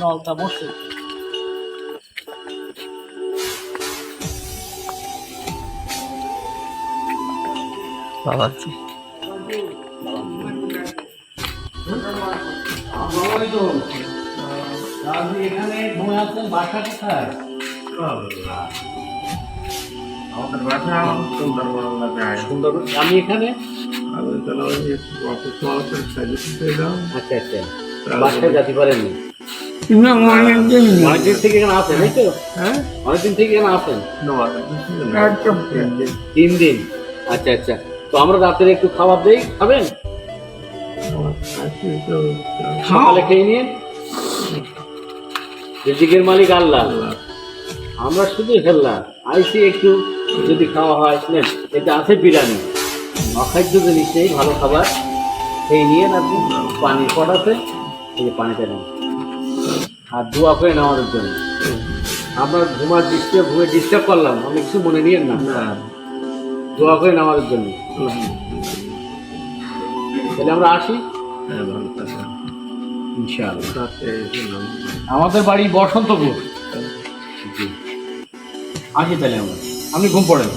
নলটা বসে বাবাজি এখানে বাসা কোথায় আমাদের বাসা সুন্দরবন সুন্দরবন? আমি এখানে? আমি তাহলে আচ্ছা আচ্ছা। বাসায় যেতে পারেননি না। অনেকদিন অনেকদিন থেকে এখানে এই তো? হ্যাঁ? অনেকদিন থেকে এখানে একদম তিন দিন। আচ্ছা আচ্ছা। তো আমরা রাতের একটু খাবার দেই খাবেন? সকালে খেয়ে নিয়ে রিজিকের মালিক আল্লাহ। আমরা শুধু খেললাম। আইসি একটু যদি খাওয়া হয় এটা আছে বিরিয়ানি। অখাদ্য জিনিস নেই ভালো খাবার। সেই নিয়ে আপনি পানির পট আছে এই যে পানিটা নেন। আর দোয়া করেন আমাদের জন্য আপনার ঘুমার ডিস্টার্ব ঘুমে ডিস্টার্ব করলাম আপনি কিছু মনে নিয়েন না। দোয়া করেন আমাদের জন্য। তাহলে আমরা আসি? ইনশাআল্লাহ। আমাদের বাড়ি বসন্তপুর। আসি তাহলে আমরা। আপনি ঘুম পড়েন